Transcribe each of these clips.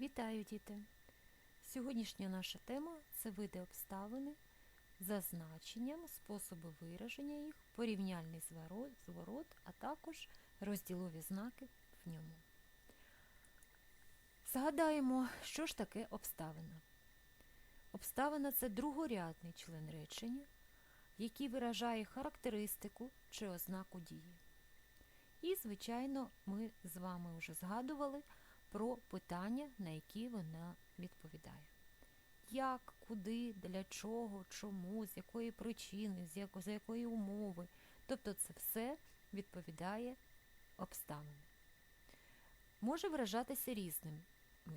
Вітаю, діти! Сьогоднішня наша тема це види обставини за значенням, способи вираження їх, порівняльний зворот, а також розділові знаки в ньому. Згадаємо, що ж таке обставина. Обставина це другорядний член речення, який виражає характеристику чи ознаку дії. І, звичайно, ми з вами вже згадували про питання, на які вона відповідає. Як, куди, для чого, чому, з якої причини, з яко, за якої умови. Тобто це все відповідає обставинам. Може виражатися різними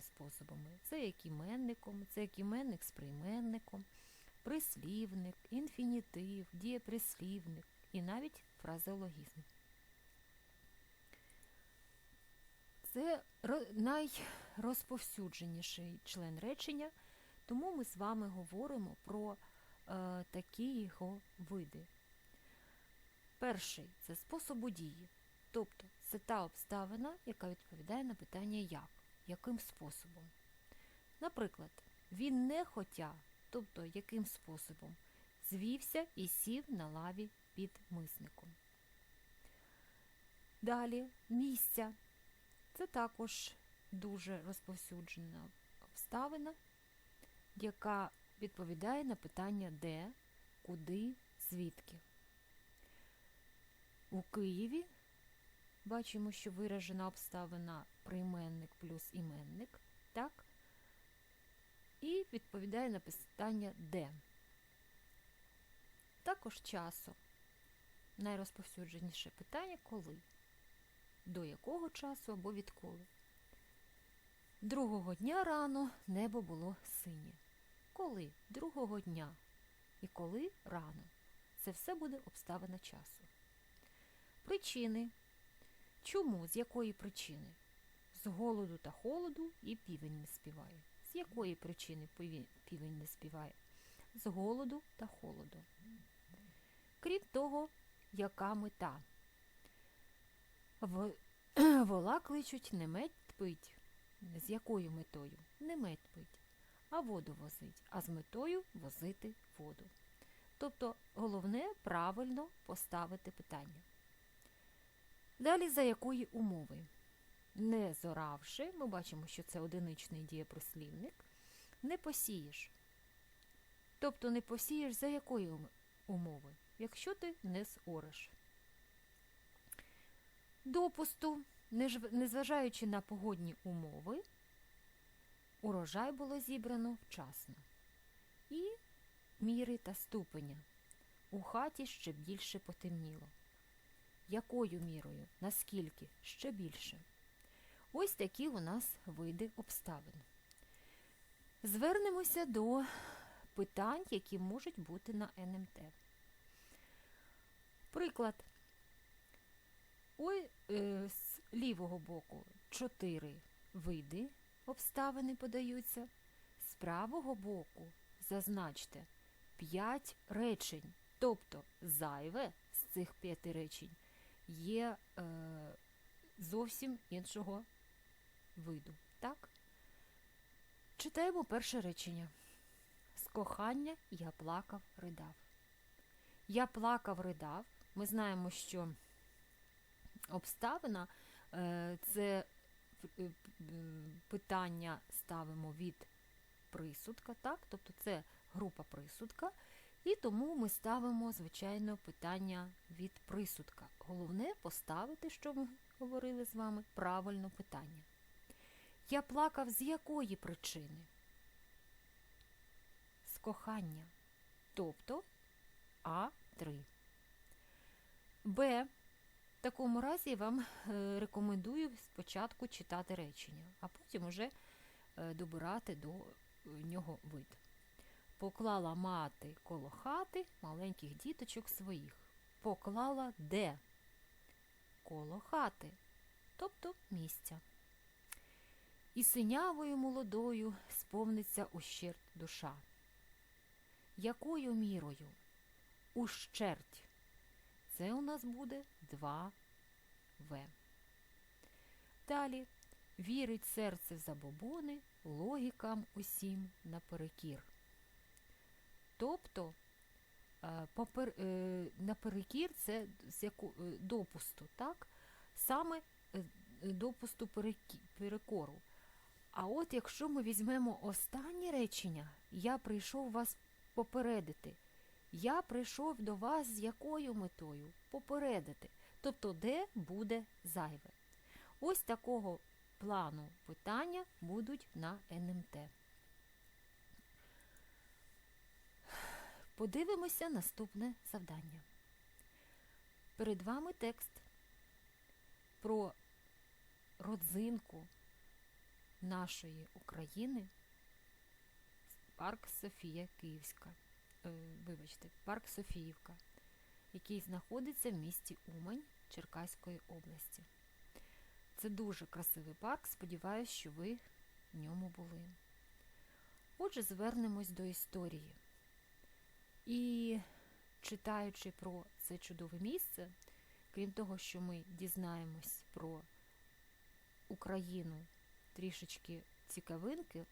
способами. Це як іменником, це як іменник з прийменником, прислівник, інфінітив, дієприслівник і навіть фразеологізм. Це найрозповсюдженіший член речення, тому ми з вами говоримо про е, такі його види. Перший це способу дії, тобто це та обставина, яка відповідає на питання як, яким способом. Наприклад, він не хотя, тобто яким способом, звівся і сів на лаві під мисником. Далі місця. Це також дуже розповсюджена обставина, яка відповідає на питання де, куди, звідки. У Києві бачимо, що виражена обставина прийменник плюс іменник, так? І відповідає на питання де. Також часу. Найрозповсюдженіше питання коли до якого часу або відколи. Другого дня рано небо було синє. Коли? Другого дня. І коли рано. Це все буде обставина часу. Причини. Чому? З якої причини? З голоду та холоду і півень не співає. З якої причини півень не співає? З голоду та холоду. Крім того, яка мета? В... Вола кличуть не медь пить. З якою метою? Не медь пить, а воду возить, а з метою возити воду. Тобто головне правильно поставити питання. Далі за якої умови? Не зоравши, ми бачимо, що це одиничний дієприслівник, не посієш. Тобто не посієш за якої умови, якщо ти не зореш допусту, незважаючи на погодні умови, урожай було зібрано вчасно. І міри та ступеня. У хаті ще більше потемніло. Якою мірою? Наскільки? Ще більше. Ось такі у нас види обставин. Звернемося до питань, які можуть бути на НМТ. Приклад. Ой, е, з лівого боку чотири види обставини подаються. З правого боку зазначте 5 речень. Тобто зайве з цих п'яти речень є е, зовсім іншого виду. Так? Читаємо перше речення. З кохання я плакав, ридав. Я плакав, ридав. Ми знаємо, що обставина е, це е, питання ставимо від присудка, так? тобто це група присудка, і тому ми ставимо, звичайно, питання від присудка. Головне поставити, що ми говорили з вами, правильно питання. Я плакав з якої причини? З кохання. Тобто А3. Б. В такому разі вам е, рекомендую спочатку читати речення, а потім уже е, добирати до е, нього вид. Поклала мати коло хати маленьких діточок своїх. Поклала де? Коло хати, тобто місця. І синявою молодою сповниться ущерть душа. Якою мірою? Ущерть. Це у нас буде 2В. Далі, Вірить серце в забобони, логікам усім наперекір. Тобто е, попер, е, наперекір це з яку, е, допусту, так? саме допусту перекору. А от якщо ми візьмемо останнє речення, я прийшов вас попередити. Я прийшов до вас з якою метою? Попередити. Тобто, де буде зайве. Ось такого плану питання будуть на НМТ. Подивимося наступне завдання. Перед вами текст про родзинку нашої України парк Софія Київська. Е, вибачте, парк Софіївка, який знаходиться в місті Умань Черкаської області. Це дуже красивий парк, сподіваюся, що ви в ньому були. Отже, звернемось до історії. І читаючи про це чудове місце, крім того, що ми дізнаємось про Україну трішечки цікавинки,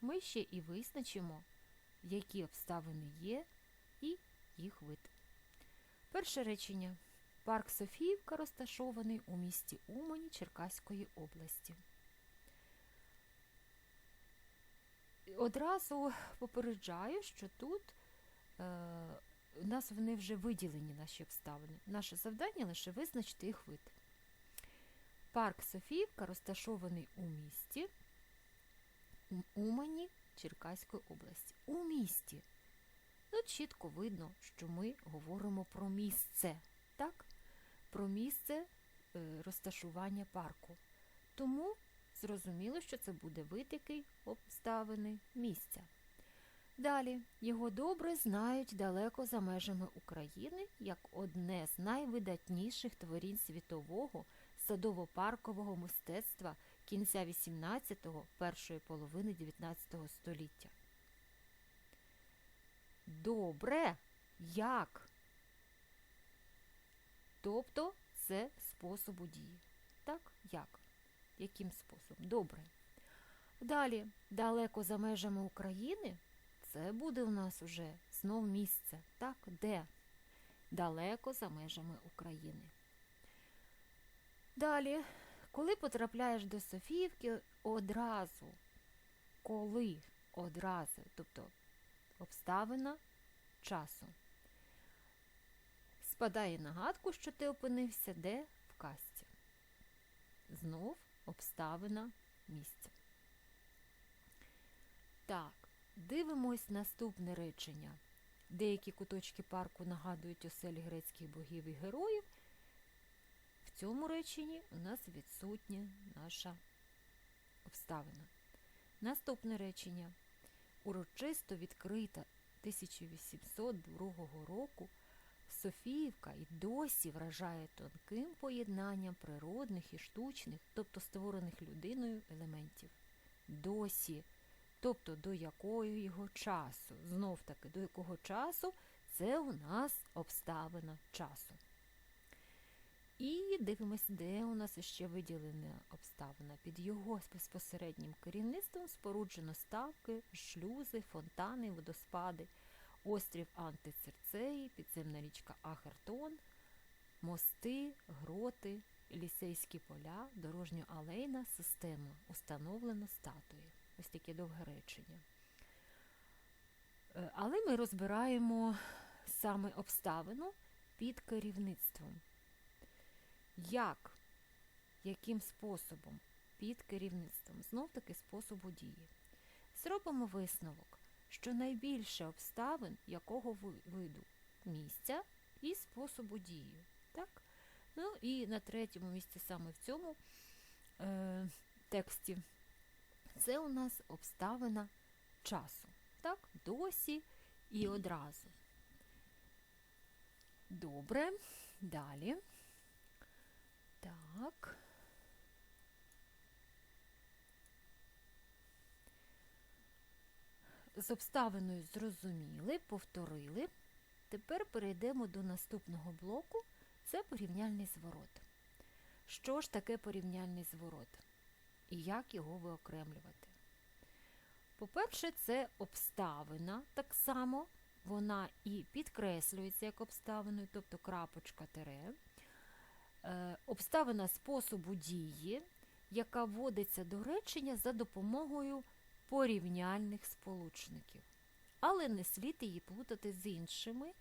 ми ще і визначимо, які обставини є і їх вид. Перше речення. Парк Софіївка розташований у місті Умані Черкаської області. Одразу попереджаю, що тут е, у нас вони вже виділені наші обставини. Наше завдання лише визначити їх вид. Парк Софіївка розташований у місті Умані Черкаської області. У місті. Тут чітко видно, що ми говоримо про місце. Так? Про місце е, розташування парку. Тому зрозуміло, що це буде вид обставини місця. Далі його добре знають далеко за межами України як одне з найвидатніших творінь світового садово-паркового мистецтва кінця 18-го, першої половини 19 століття. Добре, як? Тобто це способу дії. Так, як? Яким способом? Добре. Далі, далеко за межами України, це буде у нас уже знов місце. Так, де? Далеко за межами України. Далі, коли потрапляєш до Софіївки, одразу, коли одразу, тобто обставина часу. Спадає нагадку, що ти опинився де в касті. Знов обставина місця. Так, дивимось наступне речення. Деякі куточки парку нагадують оселі грецьких богів і героїв. В цьому реченні у нас відсутня наша обставина. Наступне речення. Урочисто відкрита 1802 року Софіївка і досі вражає тонким поєднанням природних і штучних, тобто створених людиною елементів. Досі, тобто до якого його часу. Знов таки, до якого часу це у нас обставина часу. І дивимося, де у нас ще виділена обставина. Під його безпосереднім керівництвом споруджено ставки, шлюзи, фонтани, водоспади, острів Антицерцеї, підземна річка Ахертон, мости, гроти, лісейські поля, дорожньо-алейна система, установлено статуї. Ось таке довге речення. Е, Але ми розбираємо саме обставину під керівництвом. Як? Яким способом? Під керівництвом. Знов таки способу дії. Зробимо висновок, що найбільше обставин якого виду місця і способу дії. Так? Ну і на третьому місці саме в цьому е, тексті це у нас обставина часу. Так? Досі і одразу. Добре, далі. Так. З обставиною зрозуміли, повторили. Тепер перейдемо до наступного блоку. Це порівняльний зворот. Що ж таке порівняльний зворот? і як його виокремлювати. По-перше, це обставина так само, вона і підкреслюється як обставиною, тобто крапочка тире. Е, Обставина способу дії, яка вводиться до речення за допомогою порівняльних сполучників. Але не слід її плутати з іншими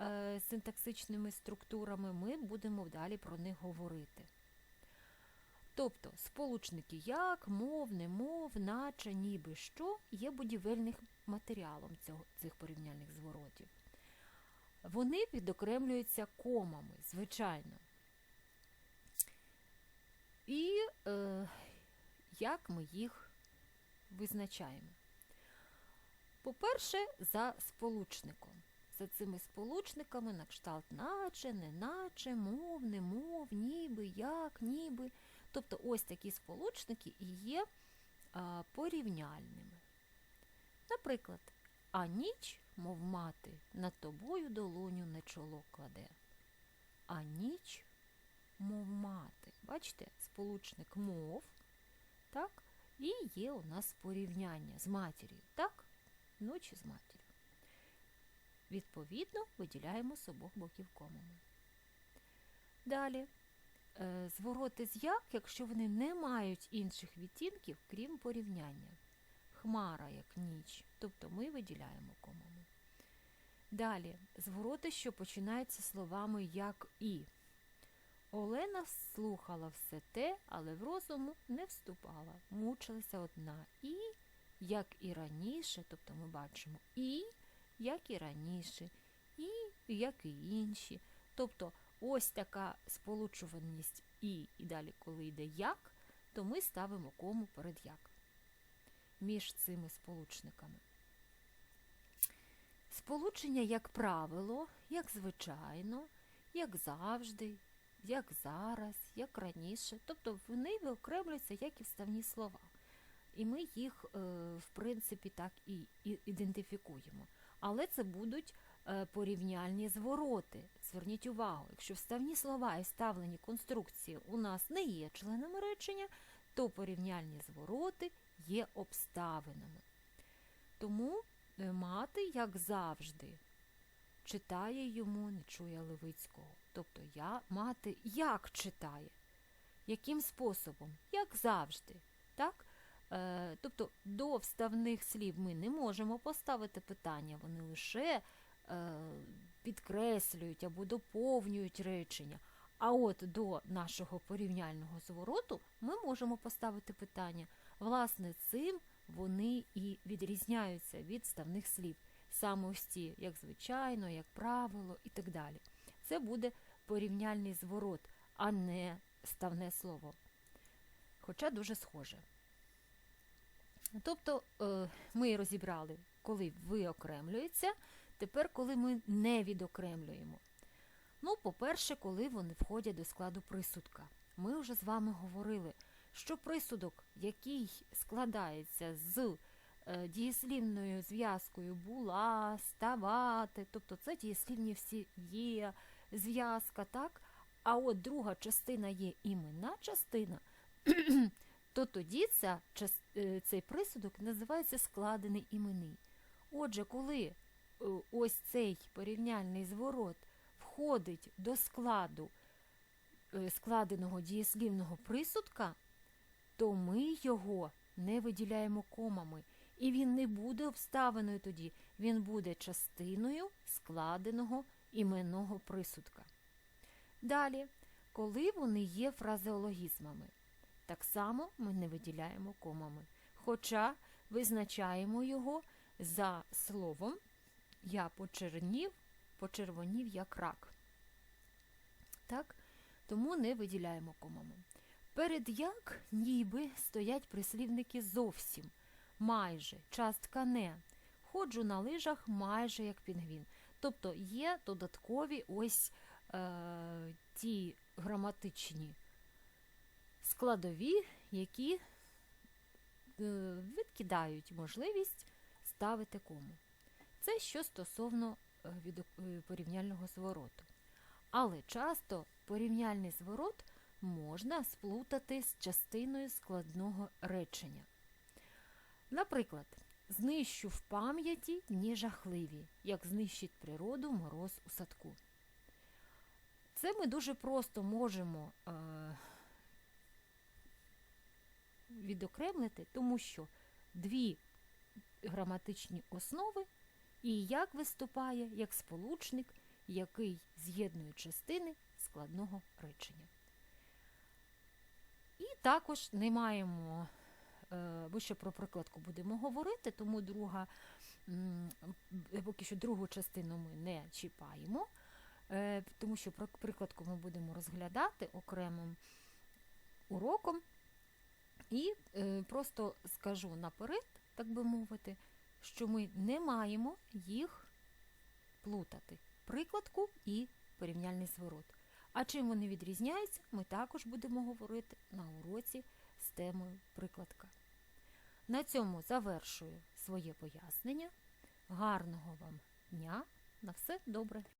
е, синтаксичними структурами, ми будемо далі про них говорити. Тобто сполучники як, мов, немов, наче, ніби що є будівельним матеріалом цього, цих порівняльних зворотів. Вони відокремлюються комами, звичайно. І е, як ми їх визначаємо? По-перше, за сполучником. За цими сполучниками на кшталт наче, неначе, мов, немов, ніби, як, ніби. Тобто ось такі сполучники і є а, порівняльними. Наприклад, а ніч, мов мати, над тобою долоню на чоло кладе. А ніч, мов мати. Бачите, сполучник мов, так, і є у нас порівняння з матір'ю, так, ночі з матір'ю. Відповідно, виділяємо з обох боків комами. Далі. Е, Звороти з як, якщо вони не мають інших відтінків, крім порівняння. Хмара як ніч, тобто ми виділяємо комами. Далі звороти, що починаються словами як і. Олена слухала все те, але в розуму не вступала, мучилася одна. І, як і раніше, тобто ми бачимо і, як і раніше, і як і інші. Тобто ось така сполучуваність і, і далі, коли йде як, то ми ставимо кому перед як між цими сполучниками. Сполучення, як правило, як звичайно, як завжди, як зараз, як раніше. Тобто вони виокремлюються як і вставні слова. І ми їх, е, в принципі, так і ідентифікуємо. Але це будуть е, порівняльні звороти. Зверніть увагу, якщо вставні слова і вставлені конструкції у нас не є членами речення, то порівняльні звороти є обставинами. Тому е, мати, як завжди, читає йому, не чує Левицького. Тобто я мати як читає? Яким способом? Як завжди. Так? Е, тобто до вставних слів ми не можемо поставити питання, вони лише е, підкреслюють або доповнюють речення. А от до нашого порівняльного звороту ми можемо поставити питання. Власне, цим вони і відрізняються від вставних слів. Саме ось як звичайно, як правило і так далі. Це буде порівняльний зворот, а не ставне слово. Хоча дуже схоже. Тобто е, ми розібрали, коли виокремлюється, тепер, коли ми не відокремлюємо. Ну, по-перше, коли вони входять до складу присудка. Ми вже з вами говорили, що присудок, який складається з дієслівною зв'язкою була, ставати, тобто це дієслівні всі є, зв'язка, так? А от друга частина є іменна частина, то тоді ця, е, цей присудок називається складений іменний. Отже, коли е, ось цей порівняльний зворот входить до складу е, складеного дієслівного присудка, то ми його не виділяємо комами. І він не буде обставиною тоді, він буде частиною складеного іменного присудка. Далі, коли вони є фразеологізмами, так само ми не виділяємо комами. Хоча визначаємо його за словом я почернів, почервонів як рак. Так? Тому не виділяємо комами. Перед як ніби стоять прислівники зовсім, майже, частка не. Ходжу на лижах майже як пінгвін. Тобто є додаткові ось е, ті граматичні складові, які е, відкидають можливість ставити кому. Це що стосовно е, е, порівняльного звороту. Але часто порівняльний зворот можна сплутати з частиною складного речення. Наприклад, знищу в пам'яті дні жахливі, як знищить природу мороз у садку. Це ми дуже просто можемо е, відокремлити, тому що дві граматичні основи і як виступає як сполучник, який з'єднує частини складного речення. І також не маємо, бо ще про прикладку будемо говорити, тому друга, поки що другу частину ми не чіпаємо, е, тому що про прикладку ми будемо розглядати окремим уроком. І е, просто скажу наперед, так би мовити, що ми не маємо їх плутати прикладку і порівняльний зворот. А чим вони відрізняються, ми також будемо говорити на уроці з темою прикладка. На цьому завершую своє пояснення. Гарного вам дня! На все добре!